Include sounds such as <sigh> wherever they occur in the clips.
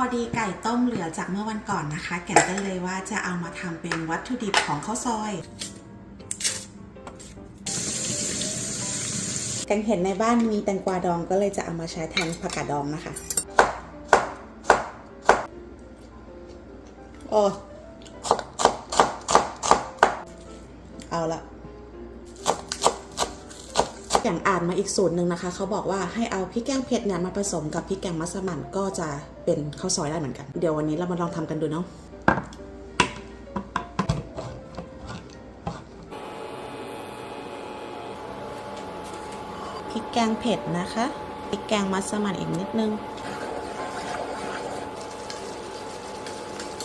อดีไก่ต้มเหลือจากเมื่อวันก่อนนะคะ แก่นก็เลยว่าจะเอามาทำเป็นวัตถุดิบของข้าวซอยแกงเห็นในบ้านมีแตงกวาดองก็เลยจะเอามาใช้แทนผักกาดดองนะคะ โอ้ เอาละ อย่างอ่านมาอีกสูตรหนึ่งนะคะ เขาบอกว่าให้เอาพริกแกงเผ็ดเนี่ยมาผสมกับพริกแกงมัสมั่นก็จะเป็นข้าวซอยได้เหมือนกัน เดี๋ยววันนี้เรามาลองทำกันดูเนาะพริกแกงเผ็ดนะคะพริกแกงมัสมั่นอีกนิดนึง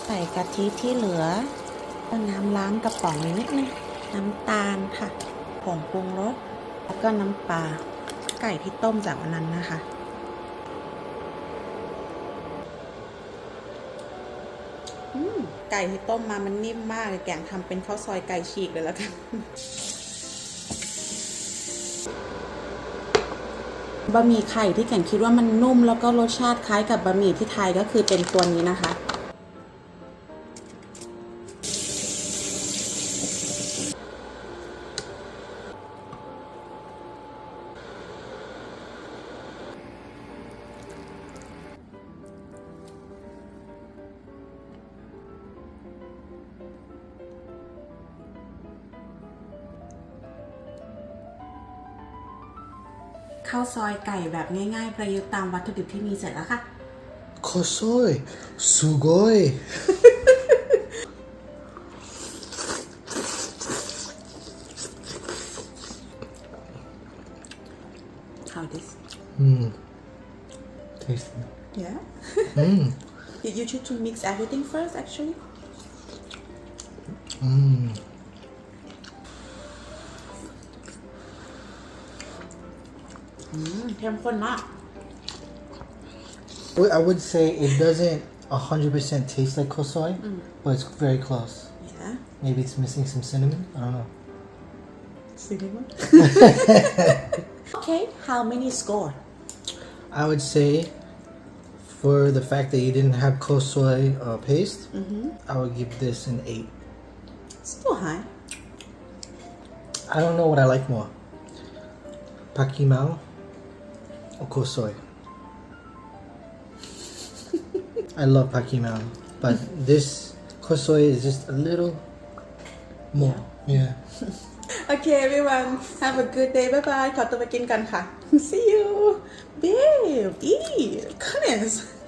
ใส่กะทิที่เหลือก็น้ำล้างกระป๋องนิดนึง น้ำตาลค่ะผงปรุงรส แล้วก็น้ำปลาไก่ที่ต้มจากวันนั้นนะคะ ไก่ที่ต้มมามันนิ่มมากเลยแกงทำเป็นข้าวซอยไก่ฉีกเลยแล้วกันบะหมี่ไข่ที่แก่งคิดว่ามันนุ่มแล้วก็รสชาติคล้ายกับบะหมี่ที่ไทยก็คือเป็นตัวนี้นะคะ ข้าวซอยไก่แบบง่ายๆ ประยุกต์ตามวัตถุดิบที่มีเสร็จแล้วค่ะข้าวซอยสุโกยข้าว this อืม tasty yeah อืม you should to mix everything first actually อืม Mm, I would say it doesn't 100% taste like kosoi, mm. but it's very close. Yeah. Maybe it's missing some cinnamon. I don't know. Cinnamon? <laughs> <laughs> okay, how many score? I would say for the fact that you didn't have kosoi uh, paste, mm-hmm. I would give this an 8. Still high. I don't know what I like more. Pakimao or kosoi. I love pakimao, but this kosoi is just a little more. Yeah. <laughs> Okay everyone have a good day bye bye <laughs> ขอตัวไปกินกันค่ะ See you babe eat goodness